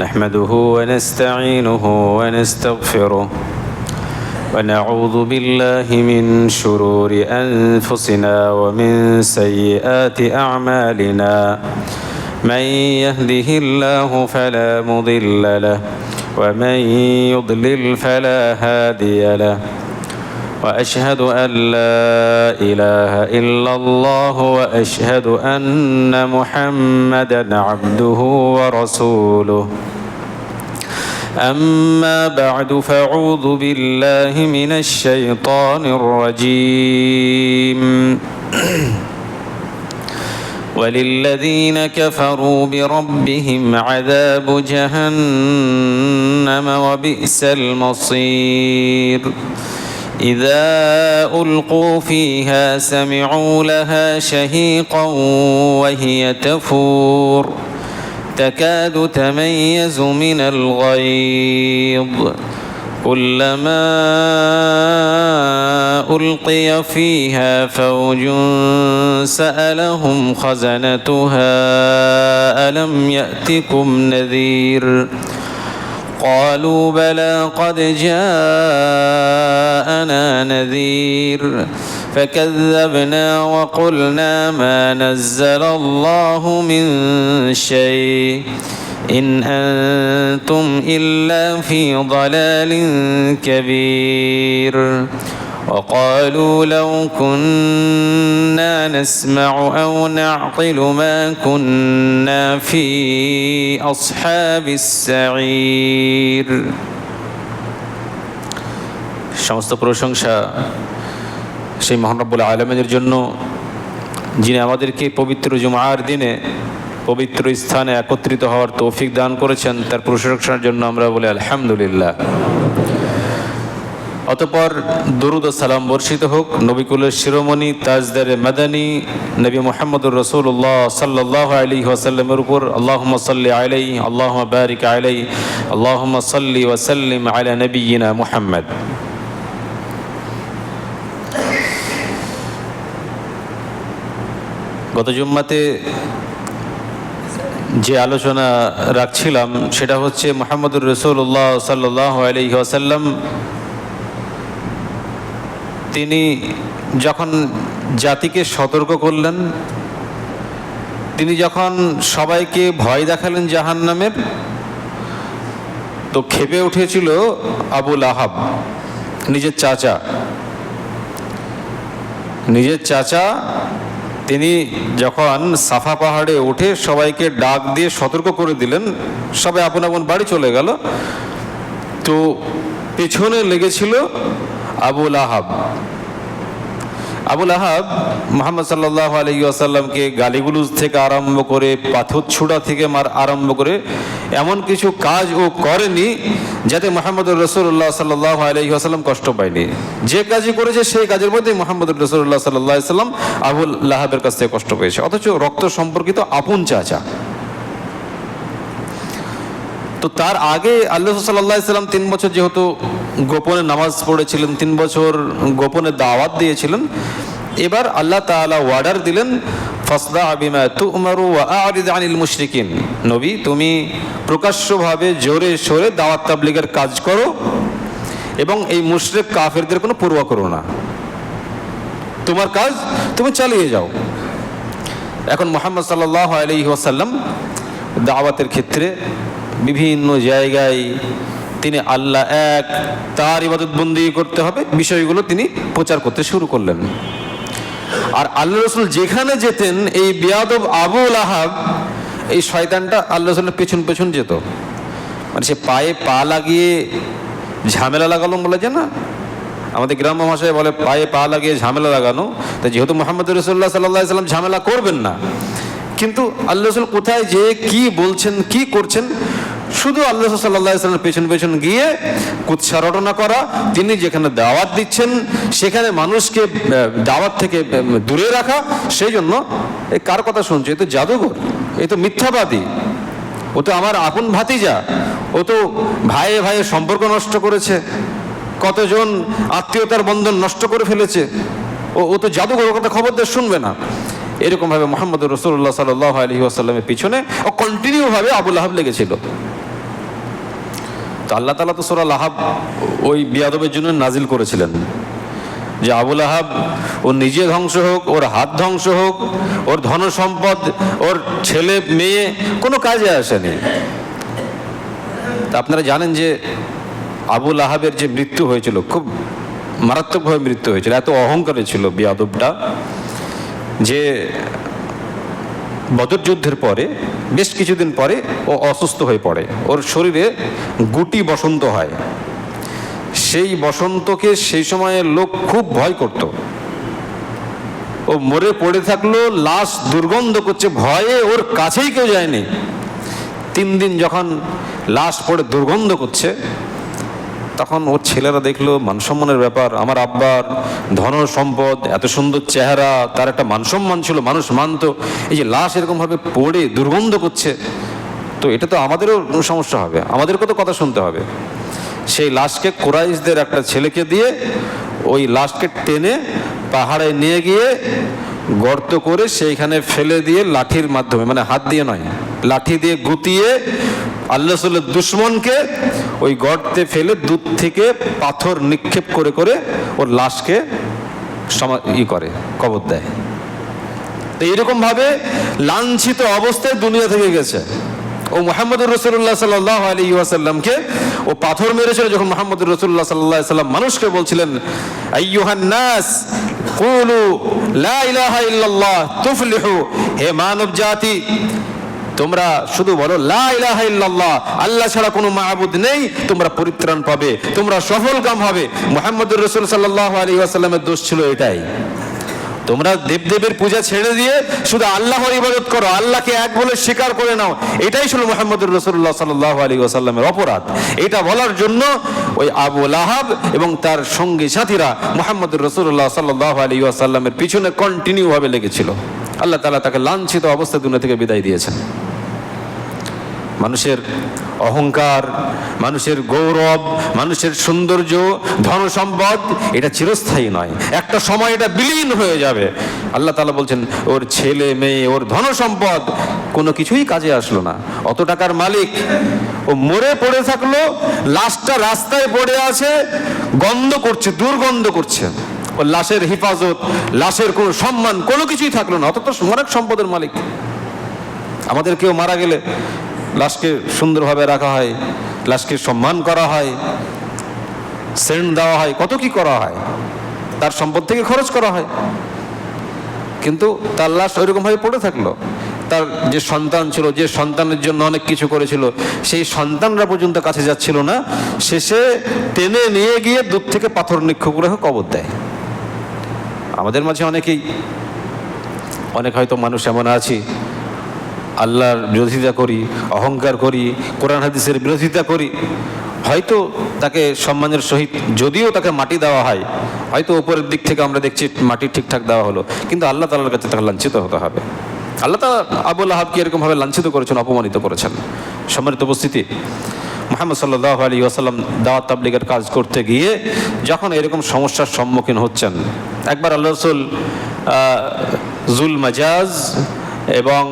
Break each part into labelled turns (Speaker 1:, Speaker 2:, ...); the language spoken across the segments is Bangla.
Speaker 1: نحمده ونستعينه ونستغفره ونعوذ بالله من شرور أنفسنا ومن سيئات أعمالنا. من يهده الله فلا مضل له ومن يضلل فلا هادي له. وأشهد أن لا إله إلا الله وأشهد أن محمدا عبده ورسوله. أما بعد فأعوذ بالله من الشيطان الرجيم. وللذين كفروا بربهم عذاب جهنم وبئس المصير. إذا ألقوا فيها سمعوا لها شهيقا وهي تفور. تكاد تميز من الغيظ. كلما ألقي فيها فوج سألهم خزنتها ألم يأتكم نذير؟ قالوا بلى قد جاءنا نذير. فكذبنا وقلنا ما نزل الله من شيء إن أنتم إلا في ضلال كبير وقالوا لو كنا نسمع أو نعقل ما كنا في أصحاب السعير সমস্ত প্রশংসা সেই মহানব্বুল আলমের জন্য, যিনি আমাদেরকে পবিত্র জুমার দিনে পবিত্র স্থানে একত্রিত হওয়ার তৌফিক দান করেছেন, তার প্রশংসার জন্য আমরা বলি আলহামদুলিল্লাহ। অতপর দরুদ সালাম বর্ষিত হোক, নবিকুলের শিরোমণি তাজদারে মাদানী, নবী মোহাম্মদুর রসুল্লাহ সাল্লাহ আলী ওয়াসাল্লামের উপর আল্লাহ সাল্লি আলাই আল্লাহ বারিক আলাই আল্লাহ সাল্লি ওয়াসাল্লিম আলা নবীনা মুহাম্মদ। গত জুম্মাতে যে আলোচনা রাখছিলাম, সেটা হচ্ছে মোহাম্মদুর রসুল্লাহ সাল্লাহ আলী ওয়াসাল্লাম তিনি যখন জাতিকে সতর্ক করলেন, তিনি যখন সবাইকে ভয় দেখালেন জাহান নামের তো খেপে উঠেছিল আবুল আহাব নিজের চাচা। নিজের চাচা তিনি যখন সাফা পাহাড়ে উঠে সবাইকে ডাক দিয়ে সতর্ক করে দিলেন, সবাই আপন আপন বাড়ি চলে গেল। তো পেছনে লেগেছিল আবুল আহাব আবুল আহাব মোহাম্মদ সাল্লাহ আলহিউসাল্লামকে গালিগুলুজ থেকে আরম্ভ করে পাথর ছুড়া থেকে মার আরম্ভ করে এমন কিছু কাজ ও করেনি যাতে মোহাম্মদ রসুল্লাহ সাল্লাহ আলহিহাসাল্লাম কষ্ট পায়নি। যে কাজই করেছে সেই কাজের মধ্যে মোহাম্মদ রসুল্লাহ সাল্লাহ সাল্লাম আবুল লাহাবের কাছ থেকে কষ্ট পেয়েছে। অথচ রক্ত সম্পর্কিত আপন চাচা। তো তার আগে আল্লাহ সাল্লাহ সাল্লাম তিন বছর যেহেতু গোপনে নামাজ পড়েছিলেন, তিন বছর গোপনে দাওয়াত দিয়েছিলেন, এবার আল্লাহ তাআলা ওয়ার্ডার দিলেন ফসদা আবিমা তু উমারু আরিদ আনিল মুশরিকিন। নবী, তুমি প্রকাশ্যভাবে জোরে সোরে দাওয়াত তাবলিগের কাজ করো এবং এই মুশরিক কাফেরদের কোনো পূর্বা করো না। তোমার কাজ, তুমি চালিয়ে যাও। এখন মোহাম্মদ সাল্লাহ আলী ওয়াসাল্লাম দাওয়াতের ক্ষেত্রে বিভিন্ন জায়গায় তিনি আল্লাহ এক, তার ইবাদত বন্দি করতে হবে, বিষয়গুলো তিনি প্রচার করতে শুরু করলেন। আর আল্লাহ রসুল যেখানে যেতেন, এই বিয়াদব আবুল আহাব এই শয়তানটা আল্লাহ রসুলের পেছন পেছন যেত। মানে সে পায়ে পা লাগিয়ে ঝামেলা লাগালো বলে যে না, আমাদের গ্রাম্য ভাষায় বলে পায়ে পা লাগিয়ে ঝামেলা লাগানো, তো যেহেতু মোহাম্মদ রসুল্লাহ সাল্লাহ সাল্লাম ঝামেলা করবেন না, কিন্তু আল্লাহ রসুল কোথায় যে কি বলছেন, কি করছেন শুধু আল্লাহ সাল্লাহ পেছন পেছন গিয়ে কুৎসা রটনা করা, তিনি যেখানে দাওয়াত দিচ্ছেন, সেখানে মানুষকে দাওয়াত থেকে দূরে রাখা, সেই জন্য কার কথা শুনছে? এ তো জাদুঘর, এ তো মিথ্যাবাদী, ও তো আমার আপন ভাতিজা, ও তো ভাইয়ে ভাইয়ে সম্পর্ক নষ্ট করেছে, কতজন আত্মীয়তার বন্ধন নষ্ট করে ফেলেছে, ও ও তো জাদুঘর কথা খবরদার শুনবে না। এরকমভাবে মোহাম্মদ রসুল্লাহ সাল্লাহ আলহি আসাল্লামের পিছনে ও কন্টিনিউভাবে আবুল আহাব লেগেছিল। তো আল্লাহ তালা তো সোরা লাহাব ওই বিয়াদবের জন্য নাজিল করেছিলেন। যে আবুল আহাব ওর নিজে ধ্বংস হোক, ওর হাত ধ্বংস হোক, ওর ধন সম্পদ, ওর ছেলে, মেয়ে, কোনো কাজে আসেনি। তা আপনারা জানেন যে আবুল আহাবের যে মৃত্যু হয়েছিল, খুব মারাত্মকভাবে মৃত্যু হয়েছিল, এত অহংকারে ছিল বিয়াদবটা যে বদর যুদ্ধের পরে বেশ কিছুদিন পরে ও অসুস্থ হয়ে পড়ে। ওর শরীরে গুটি বসন্ত হয়। সেই বসন্তকে সেই সময়ে লোক খুব ভয় করত। ও মরে পড়ে থাকল, লাশ দুর্গন্ধ করছে, ভয়ে ওর কাছেই কেউ যায়নি। তিন দিন যখন লাশ পড়ে দুর্গন্ধ করছে তখন ওর ছেলেরা দেখল, মানসম্মানের ব্যাপার, আমার আব্বার ধন সম্পদ, এত সুন্দর চেহারা, তার একটা মানসম্মান ছিল, মানুষ মানতো, এই যে লাশ এরকমভাবে পড়ে, দুর্গন্ধ করছে, তো এটা তো আমাদেরও সমস্যা হবে আমাদেরকে তো কথা শুনতে হবে। সেই লাশকে কোরাইশদের একটা ছেলেকে দিয়ে ওই লাশকে টেনে পাহাড়ে নিয়ে গিয়ে গর্ত করে সেইখানে ফেলে দিয়ে লাঠির মাধ্যমে মানে হাত দিয়ে নয় লাঠি দিয়ে গুতিয়ে আল্লাহ দুশ্মনকে ওই গর্তে ফেলে দূর থেকে পাথর নিক্ষেপ করে করে ওর লাশকে ই করে, কবর দেয়। তো এইরকম ভাবে লাঞ্ছিত অবস্থায় দুনিয়া থেকে গেছে। ও মোহাম্মদ রসুল্লাহ সাল্লাহ আলী ওয়াসাল্লামকে ও পাথর মেরেছিল যখন মোহাম্মদ রসুল্লাহ সাল্লাহ সাল্লাম মানুষকে বলছিলেন, আইয়ুহান নাস, কুলু লা ইলাহা ইল্লাল্লাহ তুফলিহু, হে মানব জাতি তোমরা শুধু বলো, লা ইলাহা ইল্লাল্লাহ আল্লাহ ছাড়া কোনো মাহবুদ নেই, তোমরা পরিত্রাণ পাবে, তোমরা সফল কাম হবে। মোহাম্মদুর রসুল সাল্লাহ আলী ওয়াসাল্লামের দোষ ছিল এটাই। তোমরা দেবদেবের পূজা ছেড়ে দিয়ে শুধু আল্লাহর ইবাদত করো, আল্লাহকে এক বলে স্বীকার করে নাও, এটাই ছিল মোহাম্মদুর রসুল্লাহ সাল্লাহ আলী ওয়াসাল্লামের অপরাধ। এটা বলার জন্য ওই আবু লাহাব এবং তার সঙ্গী সাথীরা মোহাম্মদুর রসুল্লাহ সাল্লাহ আলী ওয়াসাল্লামের পিছনে কন্টিনিউভাবে লেগেছিল। আল্লাহ তালা তাকে লাঞ্ছিত অবস্থায় দুনিয়া থেকে বিদায় দিয়েছেন। মানুষের অহংকার, মানুষের গৌরব, মানুষের সৌন্দর্য, ধন সম্পদ, এটা চিরস্থায়ী নয়। একটা সময় এটা বিলীন হয়ে যাবে। আল্লাহ তালা বলছেন, ওর ছেলে, মেয়ে, ওর ধন সম্পদ, কোনো কিছুই কাজে আসলো না। অত টাকার মালিক, ও মরে পড়ে থাকল, লাশটা রাস্তায় পড়ে আছে, গন্ধ করছে, দুর্গন্ধ করছে। ও লাশের হেফাজত, লাশের কোনো সম্মান, কোনো কিছুই থাকল না। অত তো অনেক সম্পদের মালিক। আমাদের কেউ মারা গেলে লাশকে সুন্দরভাবে রাখা হয়, লাশকে সম্মান করা হয় সেন্ট দেওয়া হয়, কত কি করা হয়, তার সম্পদ থেকে খরচ করা হয়। কিন্তু তার লাশ ওইরকমভাবে পড়ে থাকল। তার যে সন্তান ছিল, যে সন্তানের জন্য অনেক কিছু করেছিল, সেই সন্তানরা পর্যন্ত কাছে যাচ্ছিল না। শেষে টেনে নিয়ে গিয়ে দূর থেকে পাথর নিক্ষেপ করে কবর দেয়। আমাদের মাঝে অনেকেই, অনেক হয়তো মানুষ এমন আছি আল্লাহর বিরোধিতা করি, অহংকার করি, কোরআন হাদিসের বিরোধিতা করি, হয়তো তাকে সম্মানের সহিত, যদিও তাকে মাটি দেওয়া হয়, হয়তো উপরের দিক থেকে আমরা দেখছি মাটি ঠিকঠাক দেওয়া হলো, কিন্তু আল্লাহ তালার কাছে তাকে লাঞ্ছিত হতে হবে। আল্লাহ তালা আবুল আহাবকে এরকমভাবে লাঞ্ছিত করেছেন, অপমানিত করেছেন। সম্মানিত উপস্থিতি, মোহাম্মদ সাল্লাহ আলী ওয়াসাল্লাম দাওয়াত তাবলিগের কাজ করতে গিয়ে যখন এরকম সমস্যার সম্মুখীন হচ্ছেন, একবার আল্লাহ রসুল জুল মাজাজ এবং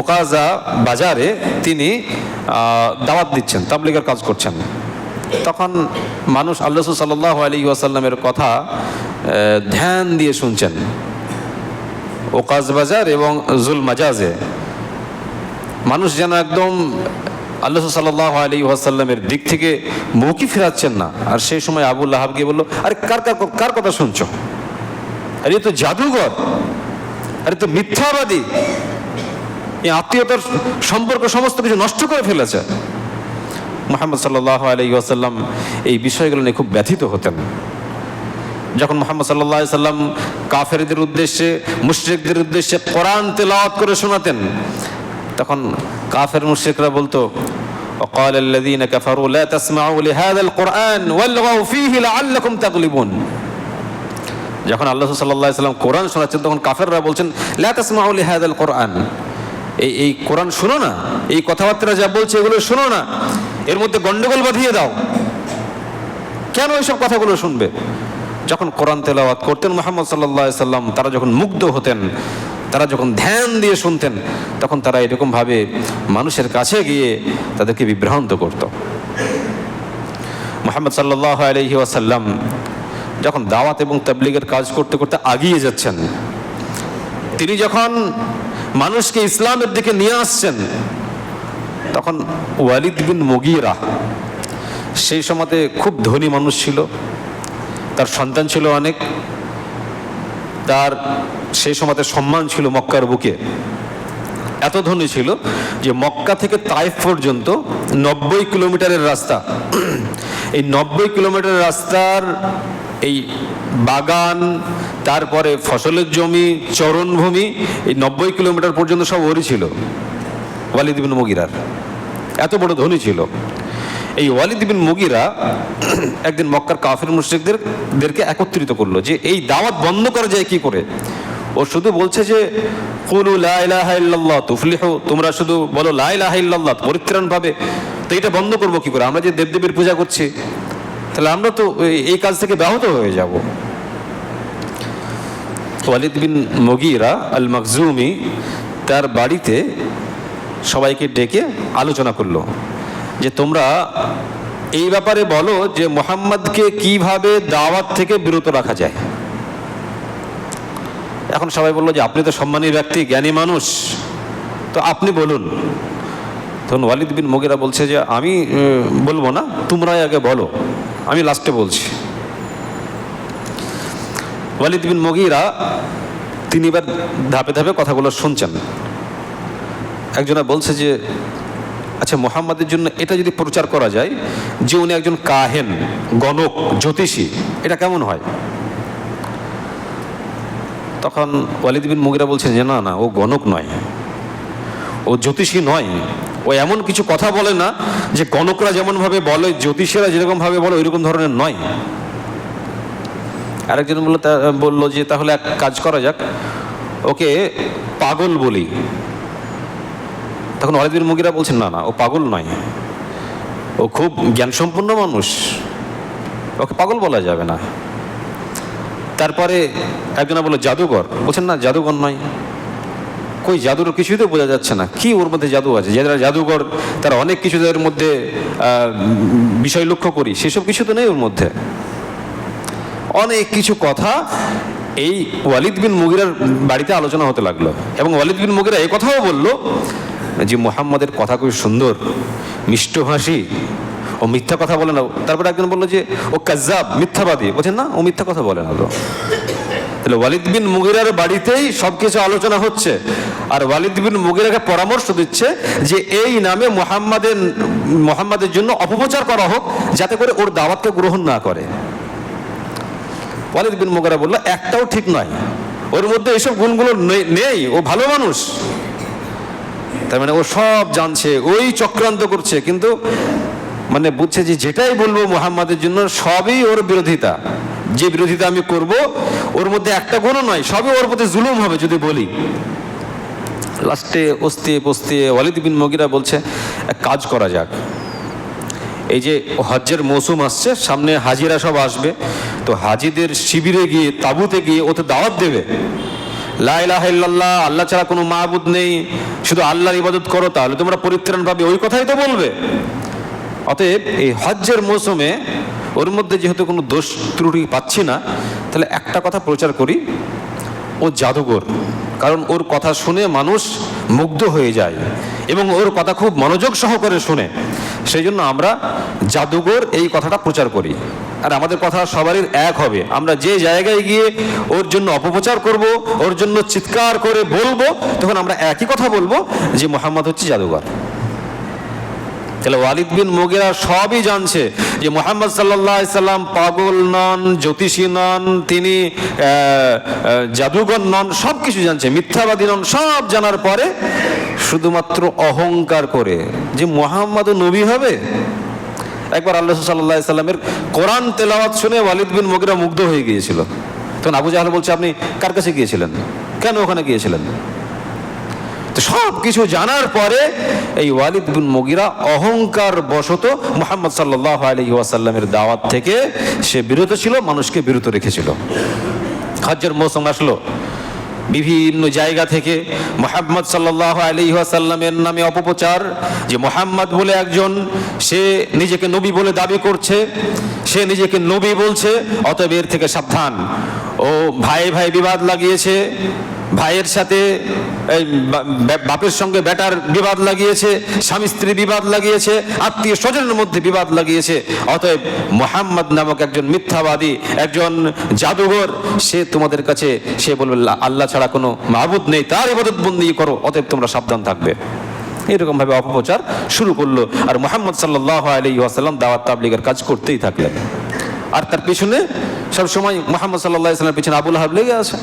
Speaker 1: ওকাজ বাজারে তিনি দাওয়াত দিচ্ছেন, তাবলিগের কাজ করছেন। তখন মানুষ আল্লাহ সাল্লাহ আলী ওয়াসাল্লামের কথা ধ্যান দিয়ে শুনছেন। ওকাজ বাজার এবং জুল মাজাজে। মানুষ যেন একদম আল্লাহ সাল্লাহ আলী ওয়াসাল্লামের দিক থেকে মুখই ফেরাচ্ছেন না। আর সেই সময় আবুল বলল, আরে কার কার কার কথা শুনছো? আরে এ তো জাদুঘর আরে তো মিথ্যাবাদী এই আত্মীয়তার সম্পর্ক সমস্ত কিছু নষ্ট করে ফেলেছে মোহাম্মদ সাল্লাহ আলী ওয়াসাল্লাম এই বিষয়গুলো নিয়ে খুব ব্যথিত হতেন যখন মোহাম্মদ সাল্লাহ সাল্লাম কাফেরদের উদ্দেশ্যে মুশ্রিকদের উদ্দেশ্যে কোরআন তেলাওয়াত করে শোনাতেন তখন কাফের মুশ্রিকরা বলতো وقال الذين كفروا لا تسمعوا لهذا القرآن والغوا فيه لعلكم تغلبون যখন আল্লাহ সাল্লাহ সাল্লাম কোরআন শোনাচ্ছেন, তখন কাফেররা বলছেন, লা তাসমাউ লিহাদাল কোরআন। এই এই কোরআন শোনো না, এই কথাবার্তা যা বলছে এগুলো শোনো না, এর মধ্যে গন্ডগোল বাঁধিয়ে দাও। কেন এইসব কথাগুলো শুনবে? যখন কোরআন তেলাওয়াত করতেন মোহাম্মদ সাল্লাহ সাল্লাম, তারা যখন মুগ্ধ হতেন, তারা যখন ধ্যান দিয়ে শুনতেন, তখন তারা এরকমভাবে মানুষের কাছে গিয়ে তাদেরকে বিভ্রান্ত করত। মোহাম্মদ সাল্লাহ আলহি ওয়াসাল্লাম যখন দাওয়াত এবং তাবলিগের কাজ করতে করতে আগিয়ে যাচ্ছেন, তিনি যখন মানুষকে ইসলামের দিকে নিয়ে আসছেন, তখন ওয়ালিদ বিন মুগিরা সেই সময়তে খুব ধনী মানুষ ছিল। তার সন্তান ছিল অনেক। তার সেই সময়তে সম্মান ছিল মক্কার বুকে। এত ধনী ছিল যে মক্কা থেকে তাইফ পর্যন্ত নব্বই কিলোমিটারের রাস্তা। এই নব্বই কিলোমিটারের রাস্তার এই বাগান, তারপরে ফসলের জমি চরণভূমি এই নব্বই কিলোমিটার পর্যন্ত সব ওরই ছিল, ওয়ালিদ বিন মুগিরার। এত বড় ধনী ছিল। এই ওয়ালিদ বিন মুগিরা একদিন মক্কার কাফির মুশ্রিকদের দেরকে একত্রিত করল যে, এই দাওয়াত বন্ধ করা যায় কি করে? ও শুধু বলছে যে, কুলু লা ইলাহা ইল্লাল্লাহ তোমরা শুধু বলো, লা ইলাহা ইল্লাল্লাহ পরিত্রাণ পাবে তো এটা বন্ধ করব কি করে? আমরা যে দেবদেবীর পূজা করছি তাহলে আমরা তো এই- কাজ থেকে ব্যাহত হয়ে যাব। ওয়ালিদ বিন মগিরা আল মখজুমি তার বাড়িতে সবাইকে ডেকে আলোচনা করল যে তোমরা এই ব্যাপারে বলো যে মোহাম্মদকে কীভাবে দাওয়াত থেকে বিরত রাখা যায়। এখন সবাই বলল যে আপনি তো সম্মানী ব্যক্তি, জ্ঞানী মানুষ, তো আপনি বলুন। তখন ওয়ালিদ বিন মগিরা বলছে যে, আমি বলব না, তোমরাই আগে বলো। আমি লাস্টে বলছি। ওয়ালিদ বিন মগিরা তিনি এবার ধাপে ধাপে কথাগুলো শুনছেন। একজনা বলছে যে আচ্ছা মোহাম্মদের জন্য এটা যদি প্রচার করা যায়, যে উনি একজন কাহেন, গণক, জ্যোতিষী, এটা কেমন হয়? তখন ওয়ালিদ বিন মুগিরা বলছেন যে, না না, ও গণক নয়। ও জ্যোতিষী নয়। ও এমন কিছু কথা বলে না যে গণকরা যেমনভাবে বলে, জ্যোতিষীরা যেরকমভাবে বলে, ওইরকম ধরনের নয়। আরেকজন বলল বলল যে, তাহলে এক কাজ করা যাক। ওকে পাগল বলি। তখন ওয়ালিদ বিন মুগিরা বলছেন, না না, ও পাগল নয়। ও খুব জ্ঞানসম্পন্ন মানুষ। ওকে পাগল বলা যাবে না। তারপরে একজনা বলল জাদুঘর বলছেন, না জাদুঘর নয়। কই জাদুর কিছুই তো বোঝা যাচ্ছে না। কি ওর মধ্যে জাদু আছে? যারা জাদুঘর, তারা অনেক কিছু তাদের মধ্যে বিষয় লক্ষ্য করি, সেসব কিছু তো নেই ওর মধ্যে। অনেক কিছু কথা এই ওয়ালিদ বিন মুগিরার বাড়িতে আলোচনা হতে লাগল। এবং ওয়ালিদ বিন মুগিরা এই কথাও বলল যে, মোহাম্মদের কথা খুব সুন্দর, মিষ্টভাষী ও মিথ্যা কথা বলে না। তারপরে একজন বলল যে, ও কাজ্জাব, মিথ্যাবাদী। বলছেন না, ও মিথ্যা কথা বলে না তো। তাহলে ওয়ালিদ বিন মুগিরার বাড়িতেই সবকিছু আলোচনা হচ্ছে। আর ওয়ালিদ বিন মুগিরাকে পরামর্শ দিচ্ছে যে এই নামে মোহাম্মদের মোহাম্মদের জন্য অপপ্রচার করা হোক, যাতে করে ওর দাওয়াতকে গ্রহণ না করে। ওয়ালিদ বিন মুগিরা বলল, একটাও ঠিক নয়। ওর মধ্যে এসব গুণগুলো নেই- নেই। ও ভালো মানুষ। তার মানে ও সব জানছে, ওই চক্রান্ত করছে। কিন্তু মানে বুঝছে যে যেটাই বলব মোহাম্মদের জন্য সবই ওর বিরোধিতা। যে বিরোধিতা আমি করব, ওর মধ্যে একটা গুণও নয়, সবই ওর প্রতি জুলুম হবে যদি বলি। লাস্টে অস্তে পস্তে ওয়ালিদ বিন মগিরা বলছে, এক কাজ করা যাক। এই যে হজ্জের মৌসুম আসছে, সামনে হাজিরা সব আসবে, তো হাজিদের শিবিরে গিয়ে, তাবুতে গিয়ে ওতে দাওয়াত দেবে। লা ইলাহা ইল্লাল্লাহ, আল্লাহ ছাড়া কোনো মাহবুদ নেই, শুধু আল্লাহর ইবাদত করো, তাহলে তোমরা পরিত্রাণ পাবে, ওই কথাই তো বলবে। অতএব এই হজ্জের মৌসুমে ওর মধ্যে যেহেতু কোনো দোষ ত্রুটি পাচ্ছি না, তাহলে একটা কথা প্রচার করি, ও জাদুঘর। কারণ ওর কথা শুনে মানুষ মুগ্ধ হয়ে যায় এবং ওর কথা খুব মনোযোগ সহকারে শুনে। সেই জন্য আমরা জাদুঘর এই কথাটা প্রচার করি। আর আমাদের কথা সবারই এক হবে। আমরা যে জায়গায় গিয়ে ওর জন্য অপপ্রচার করব, ওর জন্য চিৎকার করে বলব, তখন আমরা একই কথা বলব যে মোহাম্মদ হচ্ছে জাদুঘর। তাহলে ওয়ালিদ বিন মুগিরা সবই জানছে যে মোহাম্মদ সাল্লাহ সাল্লাম পাগল নন, জ্যোতিষী নন, তিনি জাদুঘর নন সব কিছু জানছে, মিথ্যাবাদী নন, সব জানার পরে শুধুমাত্র অহংকার করে যে মোহাম্মদ নবী হবে। একবার আল্লাহ সাল্লাহ সাল্লামের কোরআন তেলাওয়াত শুনে ওয়ালিদ বিন মুগিরা মুগ্ধ হয়ে গিয়েছিল। তখন আবু জাহাল বলছে, আপনি কার কাছে গিয়েছিলেন? কেন ওখানে গিয়েছিলেন? তো সব কিছু জানার পরে এই ওয়ালিদ বিন মুগিরা অহংকার বশত মোহাম্মদ সাল্লাহ আলহি ওয়াসাল্লামের দাওয়াত থেকে সে বিরত ছিল, মানুষকে বিরত রেখেছিল। হজ্জের মৌসুম আসলো। বিভিন্ন জায়গা থেকে মোহাম্মদ সাল্লাহ আলী আসাল্লামের নামে অপপ্রচার, যে মোহাম্মদ বলে একজন, সে নিজেকে নবী বলে দাবি করছে, সে নিজেকে নবী বলছে, অতএব এর থেকে সাবধান। ও ভাই ভাই বিবাদ লাগিয়েছে ভাইয়ের সাথে বাপের সঙ্গে বেটার বিবাদ লাগিয়েছে, স্বামী স্ত্রী বিবাদ লাগিয়েছে, আত্মীয় স্বজনের মধ্যে বিবাদ লাগিয়েছে। অতএব মোহাম্মদ নামক একজন মিথ্যাবাদী, একজন জাদুঘর, সে তোমাদের কাছে, সে বলবে "আল্লাহ- ছাড়া কোনো মাহবুদ নেই, তার ইবাদত বন্দি করো, অতএব তোমরা সাবধান থাকবে। এরকম ভাবে অপপ্রচার শুরু করল, আর মোহাম্মদ সাল্লাহ আলী ওয়াসাল্লাম দাওয়াত তাবলিগের কাজ করতেই থাকলেন। আর তার পিছনে সবসময় মোহাম্মদ সাল্লাহ ইসলামের পিছনে আবুল হাব লেগে আছে।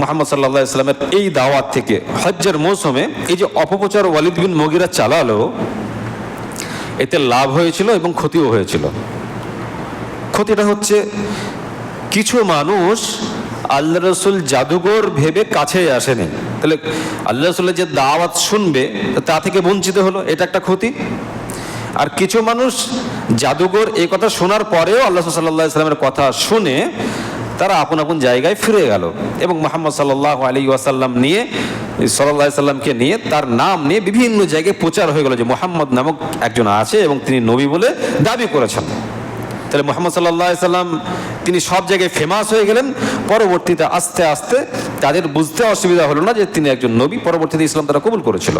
Speaker 1: মোহাম্মদ সাল্লাহ ইসলামের এই দাওয়াত থেকে হজ্জের মৌসুমে এই যে অপপ্রচার ওয়ালিদ বিন মগিরা চালালো, এতে লাভ হয়েছিল এবং ক্ষতিও হয়েছিল। ক্ষতিটা হচ্ছে কিছু মানুষ আল্লাহ রসুল জাদুঘর ভেবে কাছে আসেনি। তাহলে আল্লাহ রসুলের যে দাওয়াত শুনবে, তা থেকে বঞ্চিত হলো, এটা একটা ক্ষতি। আর কিছু মানুষ জাদুঘর এই কথা শোনার পরেও আল্লাহ সাল্লাহ ইসলামের কথা শুনে তারা আপন আপন জায়গায় ফিরে গেল এবং মোহাম্মদ সাল্লাহ আলী ওয়াসাল্লাম নিয়ে সাল্লাহ সাল্লামকে নিয়ে তার নাম নিয়ে বিভিন্ন জায়গায় প্রচার হয়ে গেল যে মোহাম্মদ নামক একজন আছে এবং তিনি নবী বলে দাবি করেছেন। তাহলে মোহাম্মদ সাল্লাহ সাল্লাম, তিনি সব জায়গায় ফেমাস হয়ে গেলেন, পরবর্তীতে আস্তে আস্তে তাদের বুঝতে অসুবিধা হলো না যে তিনি একজন নবী, পরবর্তীতে ইসলাম তারা কবুল করেছিল।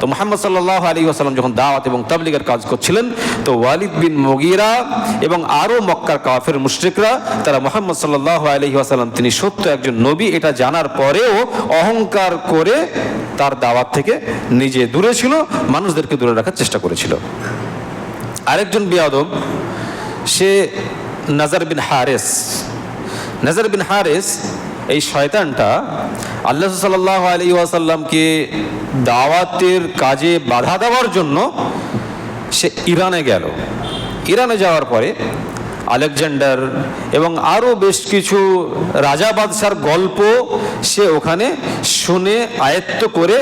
Speaker 1: তো মোহাম্মদ সাল্লাহ আলী আসাল্লাম যখন দাওয়াত এবং তাবলিগের কাজ করছিলেন, তো ওয়ালিদ বিন মগিরা এবং আরও মক্কার কাফের মুশরিকরা, তারা মোহাম্মদ সাল্লাহ আলী আসাল্লাম তিনি সত্য একজন নবী, এটা জানার পরেও অহংকার করে তার দাওয়াত থেকে নিজে দূরে ছিল, মানুষদেরকে দূরে রাখার চেষ্টা করেছিল। আরেকজন বিয়াদব, সে নাজার বিন হারেস। নাজার বিন হারেস এই শয়তানটা আল্লাহ সাল্লাহ আলী ওয়াসাল্লামকে দাওয়াতের কাজে বাধা দেওয়ার জন্য সে ইরানে গেল। ইরানে যাওয়ার পরে আলেকজান্ডার এবং আরও বেশ কিছু রাজা বাদশার গল্প সে ওখানে শুনে আয়ত্ত করে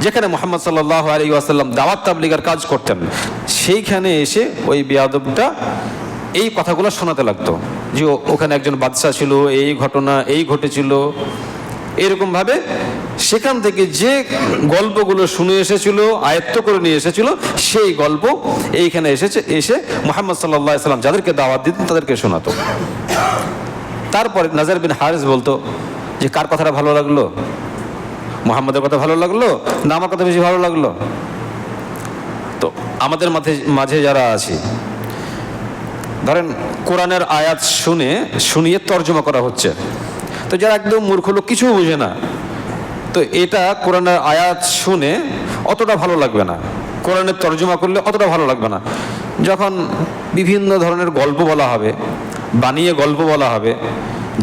Speaker 1: যেখানে মোহাম্মদ সাল্লাহ আলী ওয়াসাল্লাম দাওয়াত তাবলিগার কাজ করতেন, সেইখানে এসে ওই বিয়াদবটা এই কথাগুলো শোনাতে লাগতো। যে ওখানে একজন বাদশাহ ছিল, এই ঘটনা, এই ঘটেছিল। এরকমভাবে সেখান থেকে যে গল্পগুলো শুনে এসেছিল, আয়ত্ত করে নিয়ে এসেছিল, সেই গল্প এইখানে এসেছে, এসে মোহাম্মদ সাল্লাহ সাল্লাম যাদেরকে দাওয়াত দিতেন তাদেরকে শোনাতো। তারপরে নাজার বিন হারিস বলতো যে, কার কথাটা ভালো লাগল? মোহাম্মদের কথা ভালো লাগল না আমার কথা বেশি ভালো লাগল? তো আমাদের মাঝে মাঝে যারা আছি ধরেন কোরআনের আয়াত শুনে, শুনিয়ে তর্জমা করা হচ্ছে। তো যারা একদম মূর্খ লোক, কিছু বুঝে না। তো এটা কোরআনের আয়াত শুনে অতটা ভালো লাগবে না। কোরআনের তর্জমা করলে অতটা ভালো লাগবে না। যখন বিভিন্ন ধরনের গল্প বলা হবে বানিয়ে গল্প বলা হবে,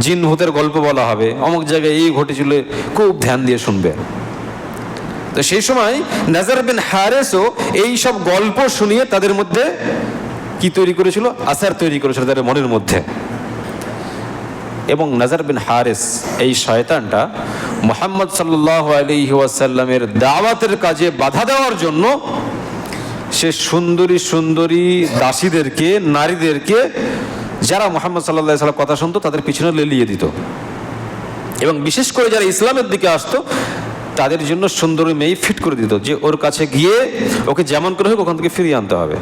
Speaker 1: জিন ভূতের গল্প বলা হবে, অমুক জায়গায় এই ঘটেছিল, খুব ধ্যান দিয়ে শুনবে। তো সেই সময় নাজার বিন হারেসও এই সব গল্প শুনিয়ে তাদের মধ্যে কি তৈরি করেছিল? আসার তৈরি করেছিল তাদের মনের মধ্যে। এবং নাজার বিন হারেস, এই শয়তানটা মোহাম্মদ সাল্লাহ আলী ওয়াসাল্লামের দাওয়াতের কাজে বাধা দেওয়ার জন্য সে সুন্দরী সুন্দরী দাসীদেরকে, নারীদেরকে, যারা মোহাম্মদ সাল্লাহ সাল্লাম কথা শুনতো, তাদের পিছনে লেলিয়ে দিত। এবং বিশেষ করে যারা ইসলামের দিকে আসতো, তাদের জন্য সুন্দরী মেয়ে ফিট করে দিত যে, ওর কাছে গিয়ে ওকে যেমন করে হোক, ওখান থেকে ফিরিয়ে আনতে হবে।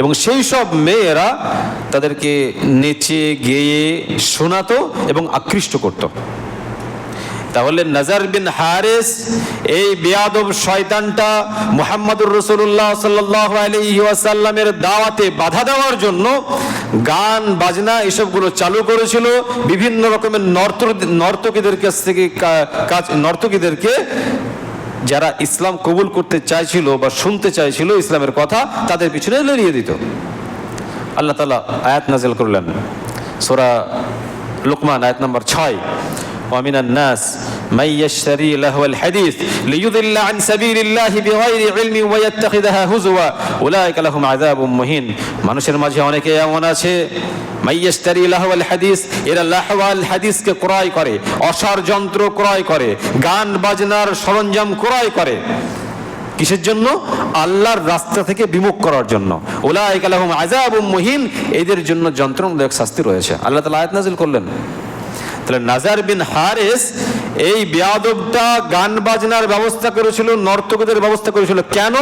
Speaker 1: এবং সেই সব মেয়েরা তাদেরকে নেচে, গেয়ে, শোনাতো এবং আকৃষ্ট করত। তাহলে নজর বিন হারেস, এই বেয়াদব শয়তানটা মোহাম্মদুর রসুল্লাহ সাল্লাহ আলাইহি দাওয়াতে বাধা দেওয়ার জন্য গান, বাজনা এসবগুলো চালু করেছিল। বিভিন্ন রকমের নর্তক নর্তকীদের কাছ থেকে নর্তকীদেরকে যারা ইসলাম কবুল করতে চাইছিল বা শুনতে চাইছিল ইসলামের কথা, তাদের পিছনে লড়িয়ে দিত। আল্লাহ তালা আয়াত নাজেল করলেন। সোরা লোকমান আয়াত নম্বর ছয়। ومن الناس من يشتري لهو الحديث ليضل عن سبيل الله بغير علم ويتخذها هزوا أولئك لهم عذاب مهين মানুষের মাঝে অনেকে এমন আছে মাইয়াস্তারি লাহওয়াল হাদিস এরা লাহওয়াল হাদিসকে ক্রয় করে অসার যন্ত্র ক্রয় করে গান বাজনার সরঞ্জাম ক্রয় করে কিসের জন্য আল্লাহর রাস্তা থেকে বিমুখ করার জন্য ওলাইক আলাহুম আযাবুম মুহিন এদের জন্য যন্ত্রণাদায়ক শাস্তি রয়েছে আল্লাহ তাআলা আয়াত নাযিল করলেন তাহলে নাজার বিন হারেস এই বেয়াদবটা গান বাজনার ব্যবস্থা করেছিল, নর্তকদের ব্যবস্থা করেছিল। কেন?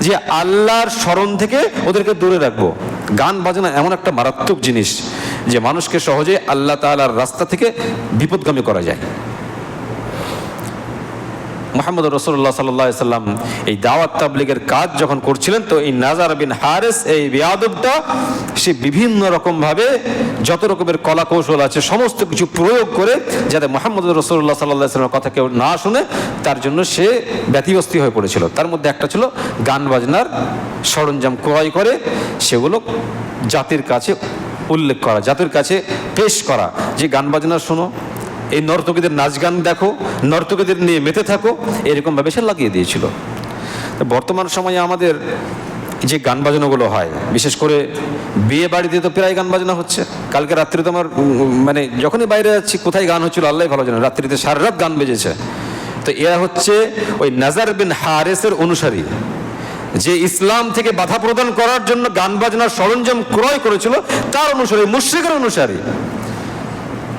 Speaker 1: যে আল্লাহর স্মরণ থেকে ওদেরকে দূরে রাখব। গান বাজনা এমন একটা মারাত্মক জিনিস যে মানুষকে সহজে আল্লাহ তালার রাস্তা থেকে বিপদগামী করা যায়। মোহাম্মদ রসুল্লাহ সাল্লাহ সাল্লাম এই দাওয়াত তাবলিগের কাজ যখন করছিলেন, তো এই নাজার বিন হারেস, এই বেয়াদবটা সে বিভিন্ন রকমভাবে যত রকমের কলা কৌশল আছে, সমস্ত কিছু প্রয়োগ করে যাতে মোহাম্মদ রসুল্লাহ সাল্লাহ সাল্লামের কথা কেউ না শুনে, তার জন্য সে ব্যতিব্যস্তি হয়ে পড়েছিল। তার মধ্যে একটা ছিল গান বাজনার সরঞ্জাম ক্রয় করে, সেগুলো জাতির কাছে উল্লেখ করা, জাতির কাছে পেশ করা। যে গান বাজনা শোনো এই নর্তকীদের নাচ গান দেখো, নর্তকীদের নিয়ে মেতে থাকো, এরকমভাবে সে লাগিয়ে দিয়েছিল। বর্তমান সময়ে আমাদের যে গান বাজনাগুলো হয়, বিশেষ করে বিয়ে বাড়িতে তো প্রায় গান বাজনা হচ্ছে। কালকে রাত্রে তো আমার মানে যখনই বাইরে যাচ্ছি, কোথায় গান হচ্ছিল আল্লাহ ভালো জানে, রাত্রিতে সারা রাত গান বেজেছে। তো এরা হচ্ছে ওই নাজার বিন হারেসের অনুসারী, যে ইসলাম থেকে বাধা প্রদান করার জন্য গান বাজনার সরঞ্জাম ক্রয় করেছিল, তার অনুসারী, মুশ্রিকের অনুসারী।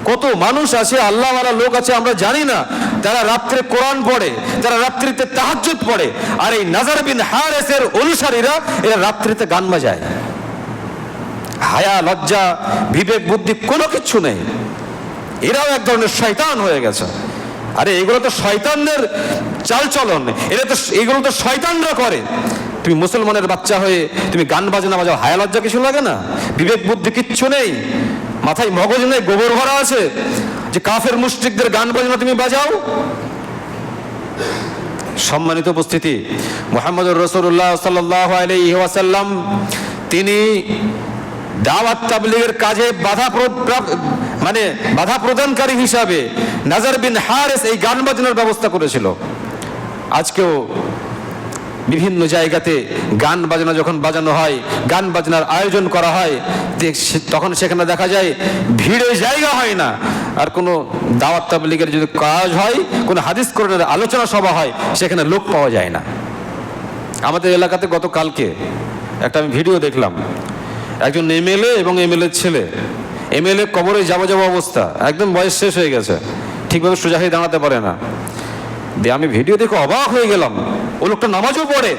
Speaker 1: কত মানুষ আছে, আল্লাহ আল্লাহওয়ালা লোক আছে আমরা জানি না। তারা রাত্রে কোরআন পড়ে তারা রাত্রিতে তাহাজ্জুদ পড়ে, আর এই নাজার বিন হারেসের অনুসারীরা, এরা রাত্রিতে গান বাজায়। হায়া, লজ্জা, বিবেক, বুদ্ধি কোনো কিছু নেই। এরাও এক ধরনের শয়তান হয়ে গেছে। আরে, এগুলো তো শয়তানদের চালচলন। এরা তো, এগুলো তো শয়তানরা করে। তুমি মুসলমানের বাচ্চা হয়ে তুমি গান বাজনা বাজাও, হায়া, লজ্জা কিছু লাগে না? বিবেক, বুদ্ধি কিচ্ছু নেই। মাথায় মগজ নেই, গোবর ভরা আছে। যে কাফের মুশরিকদের গান বাজনা তুমি বাজাও। সম্মানিত উপস্থিতি, মোহাম্মদুর রসুল্লাহ ওয়াসাল্লাম, তিনি দাওয়াত তাবলিগের কাজে বাধা মানে বাধা প্রদানকারী হিসাবে নাজার বিন হারেস এই গান বাজনার ব্যবস্থা করেছিল। আজকেও বিভিন্ন জায়গাতে গান বাজনা যখন বাজানো হয়, গান বাজনার আয়োজন করা হয় তখন সেখানে দেখা যায় ভিড়ে জায়গা হয় না। আর কোনো দাওয়াত তাবলিগের যদি কাজ হয়, কোনো হাদিস কোরআনের আলোচনা সভা হয়, সেখানে লোক পাওয়া যায় না। আমাদের এলাকাতে গতকালকে একটা আমি ভিডিও দেখলাম। একজন এমএলএ এবং এমএলএ ছেলে। এমএলএ কবরে যাব যাব অবস্থা, একদম বয়স শেষ হয়ে গেছে। ঠিকভাবে সোজা হয়ে দাঁড়াতে পারে না। দিয়ে আমি ভিডিও দেখে অবাক হয়ে গেলাম। ও লোকটা নামাজও পড়ে।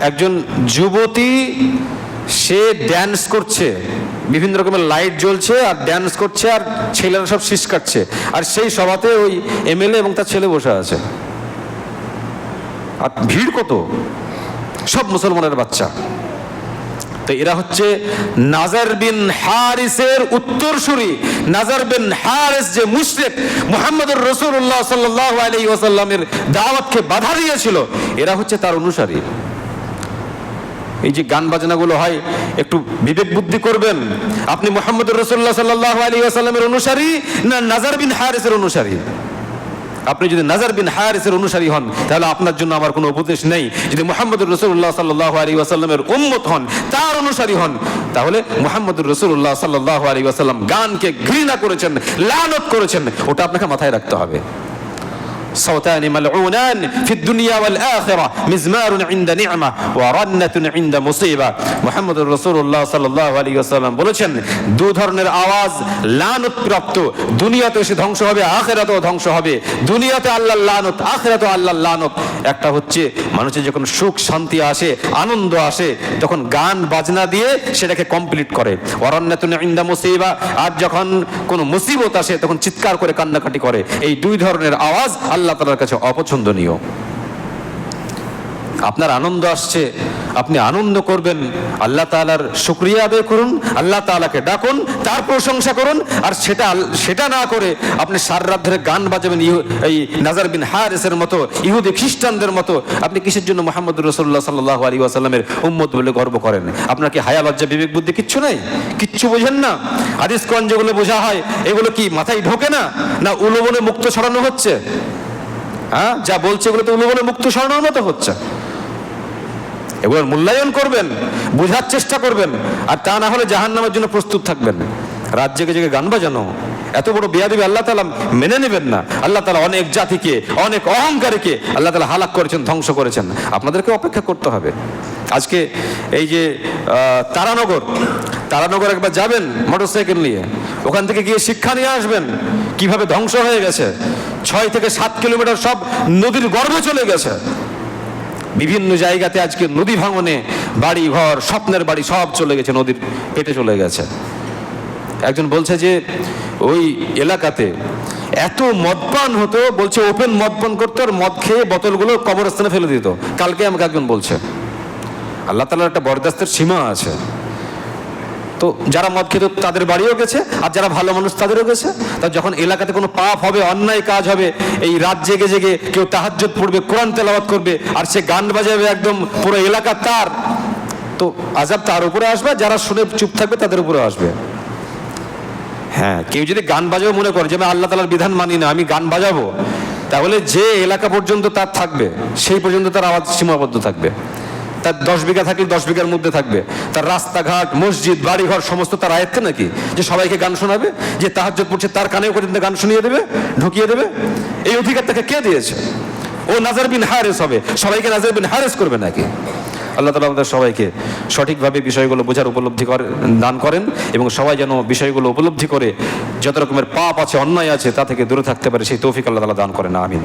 Speaker 1: একজন যুবতী, সে ড্যান্স করছে। বিভিন্ন রকমের লাইট জ্বলছে আর ড্যান্স করছে আর ছেলেরা সব শীষ কাটছে। আর সেই সভাতে ওই এমএলএ এবং তার ছেলে বসে আছে। আর ভিড় কত? সব মুসলমানের বাচ্চা। তো এরা হচ্ছে নাজার বিন হারিসের উত্তরসূরি। নাজার বিন হারিস যে মুশরিক মুহাম্মদুর রাসূলুল্লাহ সাল্লাল্লাহু আলাইহি ওয়াসাল্লামের দাওয়াতকে বাধা দিয়েছিল, এরা হচ্ছে তার অনুসারী। এই যে গান বাজনাগুলো হয়, একটু বিবেক বুদ্ধি করবেন। আপনি মোহাম্মদুর রসুল্লাহ সাল্লাহ আলী আসাল্লামের অনুসারী না নাজার বিন হারিসের অনুসারী? আপনি যদি নাজার বিন হারিসের অনুসারী হন, তাহলে আপনার জন্য আমার কোনো উপদেশ নেই। যদি মোহাম্মদুর রসুল্লাহ সাল্লাহ আলী আসাল্লামের উম্মত হন, তার অনুসারী হন, তাহলে মোহাম্মদুর রসুল্লাহ সাল্লাহ আলী আসাল্লাম গানকে ঘৃণা করেছেন, লানত করেছেন, ওটা আপনাকে মাথায় রাখতে হবে। صوتان ملعونان في الدنيا والآخرة مزمار عند نعمة ورنة عند مصيبة محمد رسول الله صلى الله عليه وسلم বলেছেন দু ধরনের আওয়াজ লানত প্রাপ্ত দুনিয়াতে সে ধ্বংস হবে আখেরাতেও ধ্বংস হবে দুনিয়াতে আল্লাহ লানত আখেরাতেও আল্লাহ লানত একটা হচ্ছে মানুষের যখন সুখ শান্তি আসে আনন্দ আসে তখন গান বাজনা দিয়ে সেটাকে কমপ্লিট করে অরণ্যাতুন ইন্দা মুসিবা আর যখন কোনো মুসিবত আসে তখন চিৎকার করে কান্নাকাটি করে এই দুই ধরনের আওয়াজ আল্লাহ তালার কাছে অপছন্দনীয়। আপনার আনন্দ আসছে, আপনি আনন্দ করবেন, আল্লাহ তাআলার শুক্রিয়া আদায় করুন, আল্লাহ তাআলাকে ডাকুন, তার প্রশংসা করুন, আর সেটা সেটা না করে আপনি সার রাত ধরে গান বাজাবেন এই নাজার বিন হারিসের মতো, ইহুদি খ্রিস্টানদের মতো, আপনি কিসের জন্য মোহাম্মদ রসুল্লাহ সাল্লাহ আলী আসাল্লামের উম্মত বলে গর্ব করেন? আপনার কি হায়া লজ্জা, বিবেক, বুদ্ধি কিচ্ছু নেই? কিচ্ছু বোঝেন না? হাদিস কোরআন যেগুলো বোঝা হয়, এগুলো কি মাথায় ঢোকে না? না উলবনে মুক্ত ছড়ানো হচ্ছে? হ্যাঁ? যা বলছে এগুলো তো উলবনে মুক্ত ছড়ানোর মতো হচ্ছে। এগুলোর মূল্যায়ন করবেন, বোঝার চেষ্টা করবেন, আর তা না হলে জাহান নামের জন্য প্রস্তুত থাকবেন। রাত জেগে জেগে গান বাজানো। এত বড় বিয়াদিবি আল্লাহ তালা মেনে নেবেন না। আল্লাহ তালা অনেক জাতিকে, অনেক অহংকারীকে আল্লাহ তালা হালাক করেছেন, ধ্বংস করেছেন। আপনাদেরকে অপেক্ষা করতে হবে। আজকে এই যে তারানগর তারানগর একবার যাবেন মোটরসাইকেল নিয়ে। ওখান থেকে গিয়ে শিক্ষা নিয়ে আসবেন। কীভাবে ধ্বংস হয়ে গেছে? ছয় থেকে সাত কিলোমিটার সব নদীর গর্ভে চলে গেছে। বিভিন্ন জায়গাতে আজকে নদী ভাঙনে বাড়ি ঘর, স্বপ্নের বাড়ি সব চলে গেছে, নদীর পেটে চলে গেছে। একজন বলছে যে, ওই এলাকাতে এত মদপান হতো, বলছে ওপেন মদপান করতো আর মদ খেয়ে বোতলগুলো কবরস্থানে ফেলে দিত। কালকে আমাকে একজন বলছে, আল্লাহ তালার একটা বরদাস্তের সীমা আছে। তো যারা মদ খেত তাদের বাড়িও গেছে, আর যারা ভালো মানুষ তাদেরও গেছে। তা যখন এলাকাতে কোনো পাপ হবে, অন্যায় কাজ হবে, এই রাত জেগে জেগে কেউ তাহাজ্জুদ পড়বে, কোরআন তেলাওয়াত করবে, আর সে গান বাজাবে একদম পুরো এলাকা তার, তো আজাব তার উপরে আসবে যারা শুনে চুপ থাকবে তাদের উপরে আসবে। হ্যাঁ কেউ যদি গান বাজাবো মনে করে যে আমি আল্লাহ তালার বিধান মানি না, আমি গান বাজাবো, তাহলে যে এলাকা পর্যন্ত তার থাকবে, সেই পর্যন্ত তার আওয়াজ সীমাবদ্ধ থাকবে। তার দশ বিঘা থাকলে দশ বিঘার মধ্যে থাকবে। তার রাস্তাঘাট, মসজিদ, বাড়িঘর, সমস্ত তার আয়ত্তে নাকি যে সবাইকে গান শোনাবে, যে তাহাজ্জুদ পড়ছে তার কানেও পর্যন্ত গান শুনিয়ে দেবে, ঢুকিয়ে দেবে। এই অধিকার তাকে কে দিয়েছে? ও নাজার বিন হারেস হবে। সবাইকে নাজার বিন হারেস করবে নাকি? আল্লাহ তালা আমাদের সবাইকে সঠিকভাবে বিষয়গুলো বোঝার উপলব্ধি করে দান করেন এবং সবাই যেন বিষয়গুলো উপলব্ধি করে যত রকমের পাপ আছে, অন্যায় আছে, তা থেকে দূরে থাকতে পারে, সেই তৌফিক আল্লাহ তালা দান করেন, আমিন।